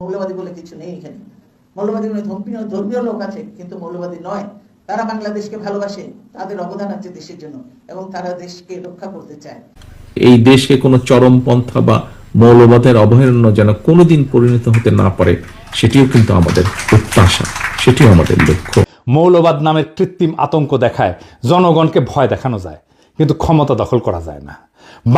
মৌলবাদী বলে কিছু নেই এখানে। মৌলবাদী মানে ধর্মীয় ধর্মীয় লোক আছে কিন্তু মৌলবাদী নয়। তারা বাংলাদেশকে ভালোবাসে তাদের অবদান আছে দেশের জন্য এবং তারা দেশকে রক্ষা করতে চায়। এই দেশকে কোনো চরমপন্থা বা মৌলবাদের অভয়ারণ্য যেন কোনোদিন পরিণত হতে না পারে সেটিও কিন্তু আমাদের প্রত্যাশা সেটিও আমাদের লক্ষ্য। মৌলবাদ নামের কৃত্রিম আতঙ্ক দেখায় জনগণকে ভয় দেখানো যায় কিন্তু ক্ষমতা দখল করা যায় না।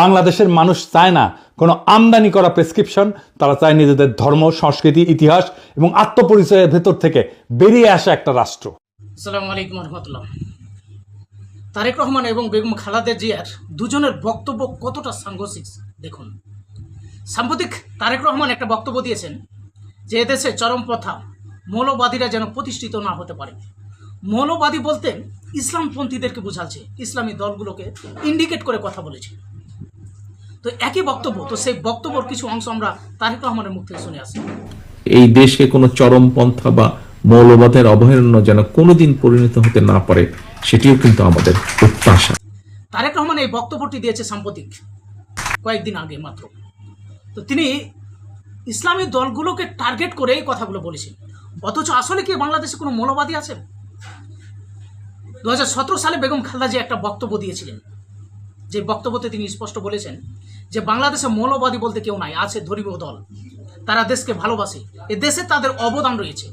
বাংলাদেশের মানুষ চায় না কোনো আমদানি করা প্রেসক্রিপশন তারা চায় নিজেদের ধর্ম, সংস্কৃতি, ইতিহাস এবং আত্মপরিচয়ের ভেতর থেকে বেরিয়ে আসা একটা রাষ্ট্র। তারেক রহমান এবং বেগম খালাদা জিয়ার দুজনের বক্তব্য কতটা সাংঘর্ষিক, দেখুন। সাম্প্রতিক তারেক রহমান একটা বক্তব্য দিয়েছেন যে এদেশে চরম প্রথা, মৌলবাদীরা যেন প্রতিষ্ঠিত না হতে পারে। মৌলবাদী বলতে ইসলামপন্থীদেরকে বোঝাচ্ছে, ইসলামী দলগুলোকে ইন্ডিকেট করে কথা বলেছে। তো একই বক্তব্য তো সেই বক্তব্যর কিছু অংশ আমরা তারেক রহমানের মুখ থেকে শুনে আসি। এই দেশকে কোনো চরমপন্থা বা মৌলবাদের অভয়ারণ্য যেন কোনোদিন পরিণত হতে না পারে সেটিও কিন্তু আমাদের প্রত্যাশা। তারেক রহমান এই বক্তব্যটি দিয়েছে সাম্প্রতিক কয়েকদিন আগে মাত্র। তো তিনি ইসলামী দলগুলোকে টার্গেট করে এই কথাগুলো বলেছেন। অথচ আসলে কি বাংলাদেশে কোনো মৌলবাদী আছেন? দু হাজার সতেরো সালে বেগম খালদা যে একটা বক্তব্য দিয়েছিলেন। যে বক্তব্যতে তিনি স্পষ্ট বলেছেন যে বাংলাদেশে মৌলবাদী বলতে কেউ নাই আছে ধর্মীয় দল। তারা দেশকে ভালোবাসে। এ দেশে তাদের অবদান রয়েছে।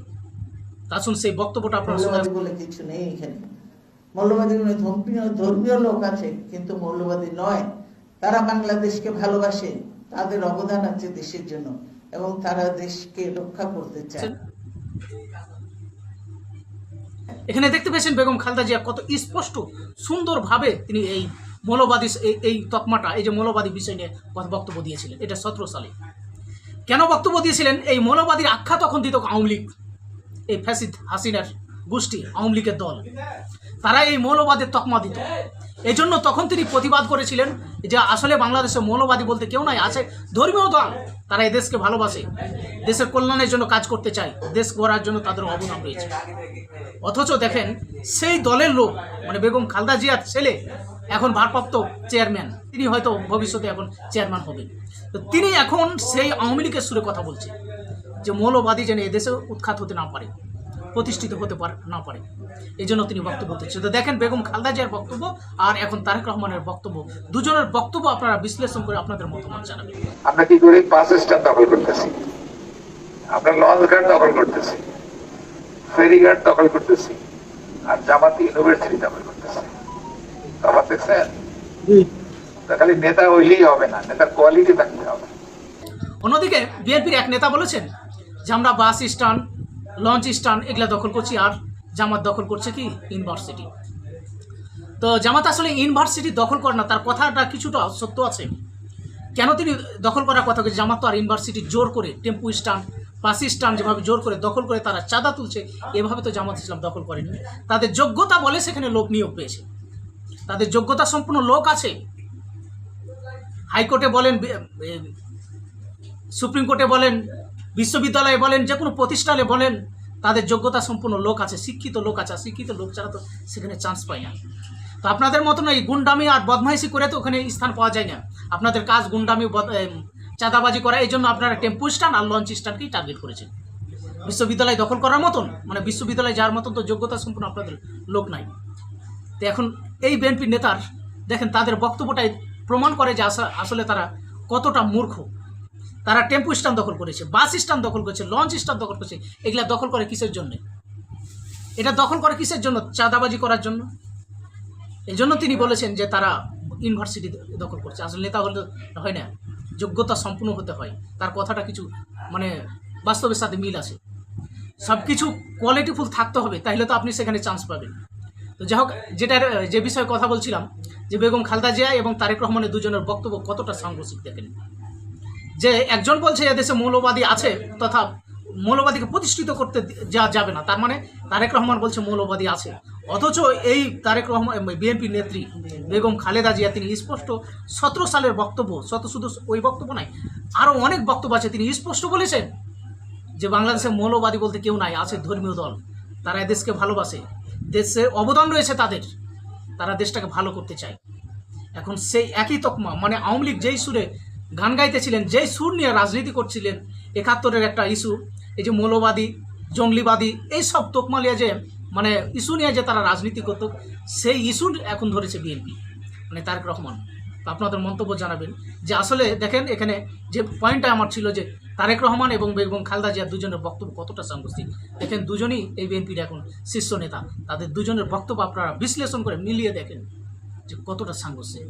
শুন সেই বক্তব্যটা আপনারা বলে কিছু নেই এখানে। মৌলবাদী মানে ধর্মীয় ধর্মীয় লোক আছে কিন্তু মৌলবাদী নয়। তারা বাংলাদেশকে ভালোবাসে তাদের অবদান আছে দেশের জন্য এবং তারা দেশকে রক্ষা করতে চায়। এখানে দেখতে পেয়েছেন বেগম খালদা জিয়া কত স্পষ্ট সুন্দরভাবে তিনি এই মৌলবাদী এই- তকমাটা, এই যে মৌলবাদী বিষয় নিয়ে বক্তব্য দিয়েছিলেন, এটা সতেরো সালে। কেন বক্তব্য দিয়েছিলেন? এই মৌলবাদীর আখ্যা তখন দিত আওয়ামী লীগ, এই ফ্যাসিদ হাসিনার গোষ্ঠী, আওয়ামী লীগের দল, তারা এই মৌলবাদের তকমা দিত। এই জন্য তখন তিনি প্রতিবাদ করেছিলেন যে আসলে বাংলাদেশে মৌলবাদী বলতে কেউ নাই, আছে ধর্মীয় দল, তারা এই দেশকে ভালোবাসে, দেশের কল্যাণের জন্য কাজ করতে চায়, দেশ গড়ার জন্য তাদের অবদান রয়েছে। অথচ দেখেন, সেই দলের লোক মানে বেগম খালদা জিয়ার ছেলে এখন ভারপ্রাপ্ত চেয়ারম্যান, তিনি হয়তো ভবিষ্যতে এখন চেয়ারম্যান হবেন। তো তিনি এখন সেই আওয়ামী লীগের সুরে কথা বলছে, যে মৌলবাদী যেন এদেশে উৎখাত হতে না পারে, প্রতিষ্ঠিত হতে পারে না পারে। এই জন্য তিনি বক্তব্য দিচ্ছেন। তো দেখেন, বেগম খালদা জিয়ার বক্তব্য আর এখন তারেক রহমানের বক্তব্য, দুজনের বক্তব্য আপনারা বিশ্লেষণ করে আপনাদের মতামত জানাবেন। আমরা কি করি বাস স্ট্যান্ড দখল করতেছি? আমরা লঞ্চ ঘাট দখল করতেছি, ফেরি ঘাট দখল করতেছি, আর জামাতি ইউনিভার্সিটি দখল করতেছি। দেখছেন খালি নেতা হইলেই হবে না নেতার কোয়ালিটি থাকতে হবে। অন্যদিকে বিএনপির এক নেতা বলেছেন যে আমরা বাস স্ট্যান্ড লঞ্চ স্ট্যান্ড এগুলা দখল করছি আর জামাত দখল করছে কি? ইউনিভার্সিটি। তো জামাত আসলে ইউনিভার্সিটি দখল করে না তার কথাটা কিছুটা সত্য আছে। কেন তিনি দখল করার কথা জামাত তো আর ইউনিভার্সিটি জোর করে টেম্পু স্ট্যান্ড বাস স্ট্যান্ড যেভাবে জোর করে দখল করে তারা চাঁদা তুলছে এভাবে তো জামাত ইসলাম দখল করেনি। তাদের যোগ্যতা বলে সেখানে লোক নিয়োগ পেয়েছে। তাদের যোগ্যতা সম্পূর্ণ লোক আছে। হাইকোর্টে বলেন সুপ্রিম কোর্টে বলেন, বিশ্ববিদ্যালয়ে বলেন, যে কোনো প্রতিষ্ঠানে বলেন, তাদের যোগ্যতা সম্পূর্ণ লোক আছে, শিক্ষিত লোক আছে শিক্ষিত লোক ছাড়া তো সেখানে চান্স পায় না। তো আপনাদের মতন এই গুন্ডামি আর বদমাইশি করে তো ওখানে স্থান পাওয়া যায় না। আপনাদের কাজ গুন্ডামি চাঁদাবাজি করা, এই জন্য আপনারা টেম্পু স্ট্যান্ড আর লঞ্চ স্ট্যান্ডকেই টার্গেট করেছেন। বিশ্ববিদ্যালয় দখল করার মতন মানে বিশ্ববিদ্যালয় যাওয়ার মতন তো যোগ্যতা সম্পূর্ণ আপনাদের লোক নাই। তো এখন এই বিএনপির নেতার, দেখেন তাদের বক্তব্যটাই প্রমাণ করে যে আসা- আসলে তারা কতটা মূর্খ। তারা টেম্পু স্ট্যান্ড দখল করেছে, বাস স্ট্যান্ড দখল করেছে, লঞ্চ স্ট্যান্ড দখল করেছে, এগুলা দখল করে কিসের জন্য? এটা দখল করে কিসের জন্য? চাঁদাবাজি করার জন্য। এই জন্য তিনি বলেছেন যে তারা ইউনিভার্সিটি দখল করছে। আসলে নেতা হলে হয় না, যোগ্যতা সম্পূর্ণ হতে হয়। তার কথাটা কিছু মানে বাস্তবের সাথে মিল আছে। সব কিছু কোয়ালিটিফুল থাকতে হবে তাহলে তো আপনি সেখানে চান্স পাবেন। তো যাই হোক, যেটার, যে বিষয়ে কথা বলছিলাম, যে বেগম খালদা জিয়া এবং তারেক রহমানের দুজনের বক্তব্য কতটা সাংঘর্ষিক দেখেন? যে একজন বলছে এদেশে মৌলবাদী আছে তথা মৌলবাদীকে প্রতিষ্ঠিত করতে যা যাবে না, তার মানে তারেক রহমান বলছে মৌলবাদী আছে। অথচ এই তারেক রহমান বিএনপি নেত্রী বেগম খালেদা জিয়া, তিনি স্পষ্ট সতেরো সালের বক্তব্য শত শুধু ওই বক্তব্য নাই আরও অনেক বক্তব্য আছে, তিনি স্পষ্ট বলেছেন যে বাংলাদেশে মৌলবাদী বলতে কেউ নাই, আছে ধর্মীয় দল, তারা এদেশকে ভালোবাসে। দেশের অবদান রয়েছে তাদের। তারা দেশটাকে ভালো করতে চায়। এখন সেই একই তকমা মানে আওয়ামী লীগ যেই সুরে গান গাইতেছিলেন, যেই সুর নিয়ে রাজনীতি করছিলেন, একাত্তরের একটা ইস্যু, এই যে মৌলবাদী, জঙ্গলিবাদী এই সব তোকমালিয়া যে মানে ইস্যু নিয়ে যে তারা রাজনীতি করতো, সেই ইস্যু এখন ধরেছে বিএনপি মানে তারেক রহমান। আপনাদের মন্তব্য জানাবেন যে, আসলে দেখেন এখানে যে পয়েন্টটা আমার ছিল যে তারেক রহমান এবং বেগম খালদা জিয়া দুজনের বক্তব্য কতটা সাংঘর্ষিক? দেখেন, দুজনই এই বিএনপির এখন শীর্ষ নেতা। তাদের দুজনের বক্তব্য আপনারা বিশ্লেষণ করে মিলিয়ে দেখেন যে কতটা সাংঘর্ষিক।